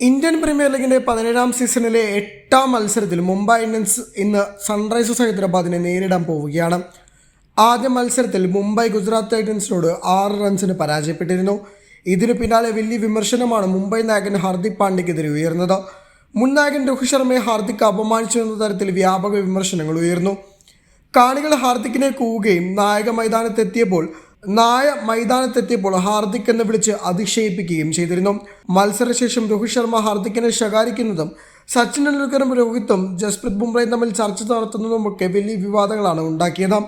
Indian premier ലീഗിന്റെ പതിനേഴാം സീസണിലെ എട്ടാം മത്സരത്തിൽ മുംബൈ ഇന്ത്യൻസ് ഇന്ന് സൺറൈസേഴ്സ് ഹൈദരാബാദിനെ നേരിടാൻ പോവുകയാണ്. ആദ്യ മത്സരത്തിൽ മുംബൈ ഗുജറാത്ത് ടൈറ്റൻസിനോട് ആറ് റൺസിന് പരാജയപ്പെട്ടിരുന്നു. ഇതിനു പിന്നാലെ വലിയ വിമർശനമാണ് മുംബൈ നായകൻ ഹാർദിക് പാണ്ഡ്യക്കെതിരെ ഉയർന്നത്. മുൻ നായകൻ രോഹിത് ശർമ്മയെ ഹാർദിക് അപമാനിച്ചു എന്ന തരത്തിൽ വ്യാപക വിമർശനങ്ങൾ ഉയർന്നു. കാണികൾ ഹാർദിക്കിനെ കൂവുകയും നായക മൈതാനത്തെത്തിയപ്പോൾ നായ മൈതാനത്തെത്തിയപ്പോൾ ഹാർദിക് എന്ന് വിളിച്ച് അധിക്ഷേപിക്കുകയും ചെയ്തിരുന്നു. മത്സരശേഷം രോഹിത് ശർമ്മ ഹാർദിക്കിനെ ശകാരിക്കുന്നതും സച്ചിൻ ടെണ്ടുൽക്കറും രോഹിത്തും ജസ്പ്രീത് ബുംറയും തമ്മിൽ ചർച്ച നടത്തുന്നതുമൊക്കെ വലിയ വിവാദങ്ങളാണ് ഉണ്ടാക്കിയത്.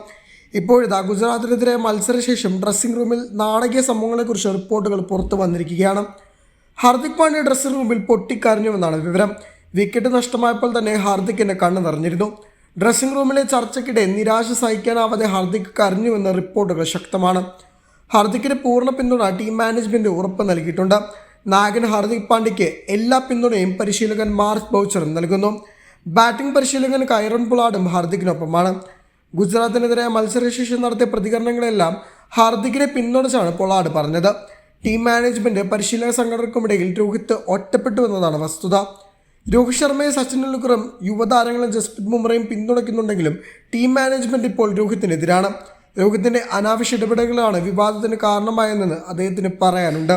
ഇപ്പോഴിതാ ഗുജറാത്തിനെതിരെ മത്സരശേഷം ഡ്രസ്സിംഗ് റൂമിൽ നാടകീയ സംഭവങ്ങളെക്കുറിച്ച് റിപ്പോർട്ടുകൾ പുറത്തു വന്നിരിക്കുകയാണ്. ഹാർദിക് പാണ്ഡ്യ ഡ്രസ്സിംഗ് റൂമിൽ പൊട്ടിക്കരഞ്ഞുവെന്നാണ് വിവരം. വിക്കറ്റ് നഷ്ടമായപ്പോൾ തന്നെ ഹാർദിക്കിന്റെ കണ്ണ് നിറഞ്ഞിരുന്നു. ഡ്രസ്സിംഗ് റൂമിലെ ചർച്ചയ്ക്കിടെ നിരാശ സഹിക്കാനാവാതെ ഹാർദിക് കരഞ്ഞുവെന്ന റിപ്പോർട്ടുകൾ ശക്തമാണ്. ഹാർദിക്കിന് പൂർണ പിന്തുണ ടീം മാനേജ്മെന്റ് ഉറപ്പ് നൽകിയിട്ടുണ്ട്. നായകൻ ഹാർദിക് പാണ്ഡ്യയ്ക്ക് എല്ലാ പിന്തുണയും പരിശീലകൻ മാർസ് ബൗച്ചറും നൽകുന്നു. ബാറ്റിംഗ് പരിശീലകൻ കൈറൺ പുളാഡും ഹാർദിക്കിനൊപ്പമാണ്. ഗുജറാത്തിനെതിരെ മത്സരശേഷം നടത്തിയ പ്രതികരണങ്ങളെല്ലാം ഹാർദിക്കിനെ പിന്തുണച്ചാണ് പൊളാഡ് പറഞ്ഞത്. ടീം മാനേജ്മെന്റ് പരിശീലക സംഘടനക്കുമിടയിൽ രോഹിത് ഒറ്റപ്പെട്ടുവെന്നതാണ് വസ്തുത. രോഹിത് ശർമ്മയെ സച്ചിൻ ടെണ്ടുൽക്കറും യുവതാരങ്ങളും ജസ്പ്രീത് ബുംറയും പിന്തുണയ്ക്കുന്നുണ്ടെങ്കിലും ടീം മാനേജ്മെന്റ് ഇപ്പോൾ രോഹിത്തിനെതിരാണ്. രോഹിത്തിന്റെ അനാവശ്യ ഇടപെടലുകളാണ് വിവാദത്തിന് കാരണമായെന്ന് അദ്ദേഹത്തിന് പറയാനുണ്ട്.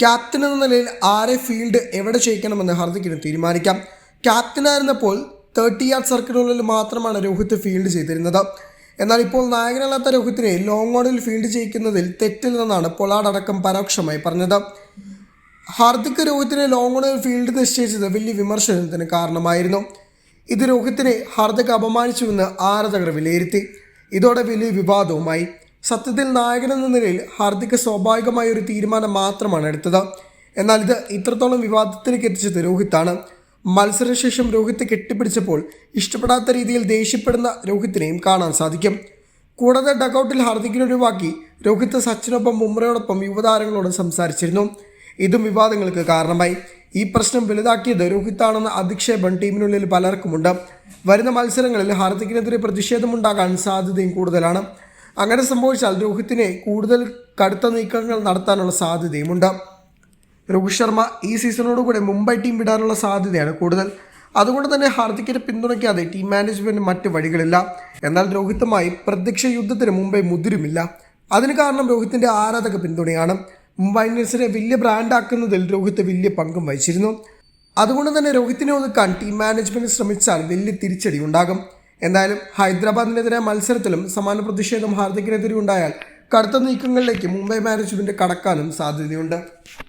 ക്യാപ്റ്റൻ എന്ന നിലയിൽ ആരെ ഫീൽഡ് എവിടെ ചെയ്യിക്കണമെന്ന് ഹർദിക്കിന് തീരുമാനിക്കാം. ക്യാപ്റ്റനായിരുന്നപ്പോൾ തേർട്ടി യാർഡ് സർക്കിളുകളിൽ മാത്രമാണ് രോഹിത് ഫീൽഡ് ചെയ്തിരുന്നത്. എന്നാൽ ഇപ്പോൾ നായകനല്ലാത്ത രോഹിത്തിനെ ലോങ് ഓണിൽ ഫീൽഡ് ചെയ്യിക്കുന്നതിൽ തെറ്റില്ലെന്നാണ് പൊളാഡ് പരോക്ഷമായി പറഞ്ഞത്. ഹാർദിക് രോഹിത്തിനെ ലോങ് ഓണിൽ ഫീൽഡ് നിശ്ചയിച്ചത് വലിയ വിമർശനത്തിന് കാരണമായിരുന്നു. ഇത് രോഹിത്തിനെ ഹാർദിക് അപമാനിച്ചുവെന്ന് ആരാധകർ വിലയിരുത്തി. ഇതോടെ വലിയ വിവാദവുമായി. സത്യത്തിൽ നായകൻ എന്ന നിലയിൽ ഹാർദിക് സ്വാഭാവികമായ ഒരു തീരുമാനം മാത്രമാണ് എടുത്തത്. എന്നാൽ ഇത് ഇത്രത്തോളം വിവാദത്തിലേക്ക് എത്തിച്ചത് രോഹിത്താണ്. മത്സരശേഷം രോഹിത്ത് കെട്ടിപ്പിടിച്ചപ്പോൾ ഇഷ്ടപ്പെടാത്ത രീതിയിൽ ദേഷ്യപ്പെടുന്ന രോഹിത്തിനെയും കാണാൻ സാധിക്കും. കൂടാതെ ഡക്കൗട്ടിൽ ഹാർദിക്കിനെ ഒഴിവാക്കി രോഹിത്ത് സച്ചിനൊപ്പം ബുംറയോടൊപ്പം യുവതാരങ്ങളോട് സംസാരിച്ചിരുന്നു. ഇതും വിവാദങ്ങൾക്ക് കാരണമായി. ഈ പ്രശ്നം വലുതാക്കിയത് രോഹിത്താണെന്ന അധിക്ഷേപം ടീമിനുള്ളിൽ പലർക്കുമുണ്ട്. വരുന്ന മത്സരങ്ങളിൽ ഹാർദിക്കിനെതിരെ പ്രതിഷേധമുണ്ടാകാൻ സാധ്യതയും കൂടുതലാണ്. അങ്ങനെ സംഭവിച്ചാൽ രോഹിത്തിനെ കൂടുതൽ കടുത്ത നീക്കങ്ങൾ നടത്താനുള്ള സാധ്യതയുമുണ്ട്. രോഹിത് ശർമ്മ ഈ സീസണോടുകൂടെ മുംബൈ ടീം വിടാനുള്ള സാധ്യതയാണ് കൂടുതൽ. അതുകൊണ്ട് തന്നെ ഹാർദിക്കിനെ പിന്തുണയ്ക്കാതെ ടീം മാനേജ്മെന്റ് മറ്റ് വഴികളില്ല. എന്നാൽ രോഹിത്തുമായി പ്രത്യക്ഷ യുദ്ധത്തിന് മുംബൈ മുതിരുമില്ല. അതിന് കാരണം രോഹിത്തിന്റെ ആരാധക പിന്തുണയാണ്. മുംബൈ ഇന്ത്യൻസിനെ വലിയ ബ്രാൻഡാക്കുന്നതിൽ രോഹിത് വലിയ പങ്കും വഹിച്ചിരുന്നു. അതുകൊണ്ട് തന്നെ രോഹിത്തിനെ ഒതുക്കാൻ ടീം മാനേജ്മെന്റ് ശ്രമിച്ചാൽ വലിയ തിരിച്ചടി ഉണ്ടാകും. എന്തായാലും ഹൈദരാബാദിനെതിരെ മത്സരത്തിലും സമാന പ്രതിഷേധം ഹാർദിക്കിനെതിരെ ഉണ്ടായാൽ കടുത്ത നീക്കങ്ങളിലേക്ക് മുംബൈ മാനേജ്മെന്റ് കടക്കാനും സാധ്യതയുണ്ട്.